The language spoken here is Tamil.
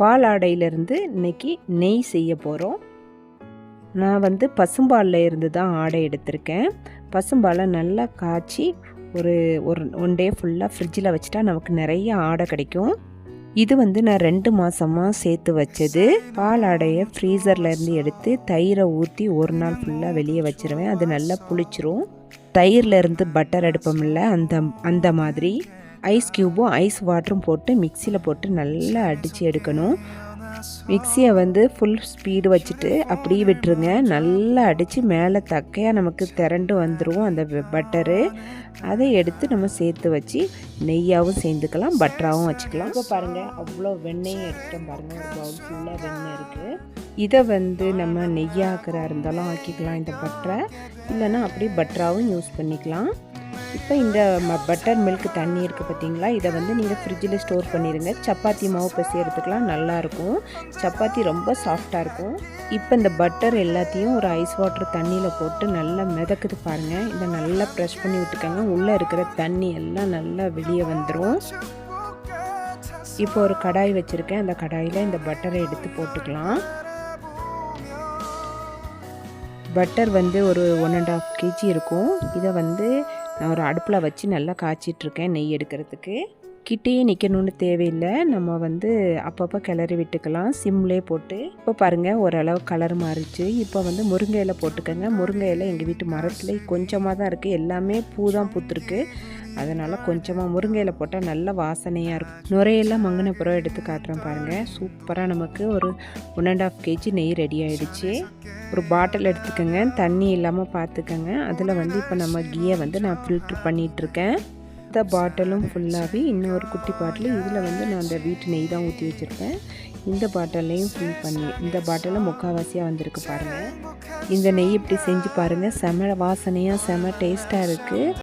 பால் ஆடையிலேருந்து இன்னைக்கு நெய் செய்ய போகிறோம் நான் வந்து பசும்பாலில் இருந்து தான் ஆடை எடுத்திருக்கேன். பசும்பாலை நல்லா காய்ச்சி ஒரு ஒரு ஒன் டே ஃபுல்லாக ஃப்ரிட்ஜில் வச்சுட்டா நமக்கு நிறைய ஆடை கிடைக்கும். இது வந்து நான் ரெண்டு மாதமாக சேர்த்து வச்சது. பால் ஆடையை ஃப்ரீசரில் எடுத்து தயிரை ஊற்றி ஒரு நாள் ஃபுல்லாக வெளியே வச்சுருவேன். அது நல்லா புளிச்சிரும். தயிரில் இருந்து பட்டர் எடுப்போம்ல அந்த அந்த மாதிரி. ஐஸ் க்யூபும் ஐஸ் வாட்டரும் போட்டு மிக்சியில் போட்டு நல்லா அடித்து எடுக்கணும். மிக்சியை வந்து ஃபுல் ஸ்பீடு வச்சுட்டு அப்படியே விட்டுருங்க. நல்லா அடித்து மேலே தக்கையாக நமக்கு திரண்டு வந்துடும் அந்த பட்டரு அதை எடுத்து நம்ம சேர்த்து வச்சு நெய்யாகவும் சேர்ந்துக்கலாம் பட்டராகவும் வச்சுக்கலாம். இப்போ பாருங்கள் அவ்வளோ வெண்ணெயும் எடுத்துட்டோம் பாருங்கள் ஒரு பவுல் ஃபுல்லாக வெண்ணெய் இருக்குது இதை வந்து நம்ம நெய்யாக்குறா இருந்தாலும் ஆக்கிக்கலாம் இந்த பட்டரை இல்லைன்னா அப்படியே பட்டராகவும் யூஸ் பண்ணிக்கலாம். இப்போ இந்த ம பட்டர் மில்க் தண்ணி இருக்குது பார்த்தீங்களா? இதை வந்து நீங்கள் ஃப்ரிட்ஜில் ஸ்டோர் பண்ணிடுங்க சப்பாத்தி மாவு பசியறதுக்கெலாம் நல்லாயிருக்கும். சப்பாத்தி ரொம்ப சாஃப்டாக இருக்கும். இப்போ இந்த பட்டர் எல்லாத்தையும் ஒரு ஐஸ் வாட்டர் தண்ணியில் போட்டு நல்லா மிதக்குது பாருங்கள் இதை நல்லா ப்ரெஷ் பண்ணி விட்டுக்கோங்க. உள்ளே இருக்கிற தண்ணி எல்லாம் நல்லா வெளியே வந்துடும் இப்போ ஒரு கடாய் வச்சுருக்கேன். அந்த கடாயில் இந்த பட்டரை எடுத்து போட்டுக்கலாம். பட்டர் வந்து ஒரு ஒன் அண்ட் ஆஃப் கேஜி இருக்கும். இதை வந்து நான் ஒரு அடுப்பில் வச்சு நல்லா காய்ச்சிட்ருக்கேன் நெய் எடுக்கிறதுக்கு. கிட்டேயே நிற்கணும்னு தேவையில்லை. நம்ம வந்து அப்பப்போ கிளறி விட்டுக்கலாம். சிம்லே போட்டு. இப்போ பாருங்கள் ஓரளவு கலர் மாறிச்சு இப்போ வந்து முருங்கை இலை போட்டுக்கோங்க. முருங்கை இலை எங்கள் வீட்டு மரத்தில் கொஞ்சமாக தான் இருக்குது எல்லாமே பூ தான் பூத்துருக்கு. அதனால் கொஞ்சமாக முருங்கையில் போட்டால் நல்ல வாசனையாக இருக்கும். நுரையெல்லாம் மங்கின புறம் எடுத்து காட்டுறேன் பாருங்கள் சூப்பராக நமக்கு ஒரு ஒன் அண்ட் ஆஃப் கேஜி நெய் ரெடி ஆகிடுச்சு ஒரு பாட்டில் எடுத்துக்கோங்க. தண்ணி இல்லாமல் பார்த்துக்கோங்க அதில் வந்து இப்போ நம்ம கீயை வந்து நான் ஃபில்ட்ரு பண்ணிகிட்ருக்கேன் இந்த பாட்டிலும் ஃபுல்லாகவே இன்னொரு குட்டி பாட்டில் இதில் வந்து நான் அந்த வீட்டு நெய் தான் ஊற்றி வச்சுருப்பேன். இந்த பாட்டிலையும் ஃபில் பண்ணி இந்த பாட்டிலும் முக்கால்வாசியாக வந்திருக்கு பாருங்கள் இந்த நெய் இப்படி செஞ்சு பாருங்கள் செம வாசனையாக செம டேஸ்ட்டாக இருக்குது